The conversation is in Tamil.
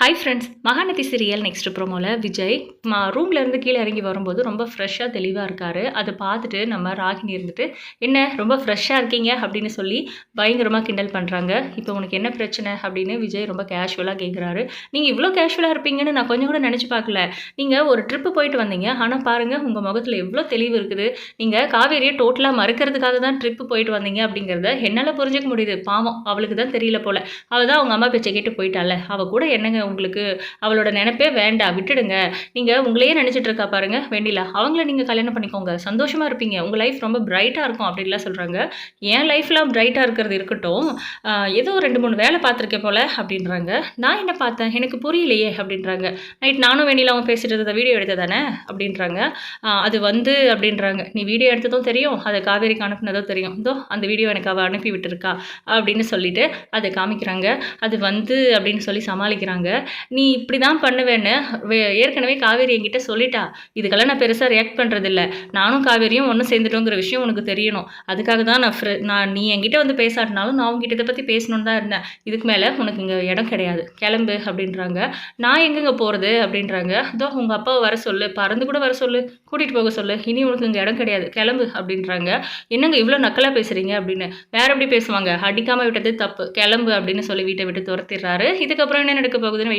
Hi friends Mahanadhi serial next ப்ரோமோவில் Vijay மா ரூம்லேருந்து கீழே இறங்கி வரும்போது ரொம்ப ஃப்ரெஷ்ஷாக தெளிவாக இருக்கார். அதை பார்த்துட்டு நம்ம ராகினி இருந்துட்டு என்ன ரொம்ப ஃப்ரெஷ்ஷாக இருக்கீங்க? அப்படின்னு சொல்லி பயங்கரமாக கிண்டல் பண்ணுறாங்க இப்போ உனக்கு என்ன பிரச்சனை? அப்படின்னு விஜய் ரொம்ப கேஷுவலாக கேட்குறாரு நீங்கள் இவ்வளோ கேஷுவலாக இருப்பீங்கன்னு நான் கொஞ்சம் கூட நினச்சி பார்க்கல. நீங்கள் ஒரு ட்ரிப்பு போயிட்டு வந்தீங்க. ஆனால் பாருங்கள் உங்கள் முகத்தில் எவ்வளோ தெளிவு இருக்குது. நீங்கள் காவேரியை டோட்டலாக மறுக்கிறதுக்காக தான் ட்ரிப்பு போயிட்டு வந்தீங்க. அப்படிங்கிறத என்னால் புரிஞ்சுக்க முடியுது. பாவம் அவளுக்கு தான் தெரியல போல். அவள் தான் அவங்க அம்மா பேச்சை கேட்டு போயிட்டால அவள் கூட என்னங்க உங்களுக்கு அவளோட நினைப்பே வேண்டாம் விட்டுடுங்க. நீங்கள் உங்களையே நினச்சிட்டு இருக்கா பாருங்க வெண்ணிலா அவங்கள நீங்கள் கல்யாணம் பண்ணிக்கோங்க. சந்தோஷமாக இருப்பீங்க. உங்கள் லைஃப் ரொம்ப பிரைட்டாக இருக்கும் அப்படின்லாம் சொல்கிறாங்க என் லைஃப்லாம் பிரைட்டாக இருக்கிறது இருக்கட்டும். ஏதோ ரெண்டு மூணு வேலை பார்த்துருக்கேன் போல அப்படின்றாங்க. நான் என்ன பார்த்தேன்? எனக்கு புரியலையே அப்படின்றாங்க. நைட் நானும் வெண்ணிலாவும் பேசிட்டு இருந்த வீடியோ எடுத்ததானே? அப்படின்றாங்க. அது வந்து அப்படின்றாங்க. நீ வீடியோ எடுத்ததும் தெரியும். அதை காவேரிக்கு அனுப்புனதும் தெரியும். இதோ அந்த வீடியோ எனக்கு அவள் அனுப்பி விட்டுருக்கா. அப்படின்னு சொல்லிட்டு அதை காமிக்கிறாங்க. அது வந்து அப்படின்னு சொல்லி சமாளிக்கிறாங்க. நீ இப்படி தான் பண்ணுவேன்னு ஏற்கனவே காவேரி என்கிட்ட சொல்லிட்டா. இதுக்கெல்லாம் நான் பெருசாக ரியாக்ட் பண்ணுறதில்ல நானும் காவேரியும் ஒன்று சேர்ந்துட்டோங்கிற விஷயம் உனக்கு தெரியணும். அதுக்காக தான் நான் ஃப்ரெ நான் நீ என்கிட்ட வந்து பேசாட்டினாலும் நான் உங்ககிட்ட இதை பற்றி பேசணுன்னு தான் இருந்தேன். இதுக்கு மேலே உனக்கு இங்கே இடம் கிடையாது. கிளம்பு அப்படின்றாங்க. நான் எங்கெங்க போகிறது அப்படின்றாங்க. இதோ உங்கள் அப்பாவை வர சொல்லு. பறந்து கூட வர சொல்லு. கூட்டிகிட்டு போக சொல்லு. இனி உனக்கு இங்கே இடம் கிடையாது. கிளம்பு அப்படின்றாங்க. என்னங்க இவ்வளோ நக்கலாக பேசுகிறீங்க அப்படின்னு. வேற எப்படி பேசுவாங்க? அடிக்காமல் விட்டது தப்பு. கிளம்பு அப்படின்னு சொல்லி வீட்டை விட்டு துரத்திடுறாரு. இதுக்கப்புறம் என்ன நடக்க போகுதுன்னு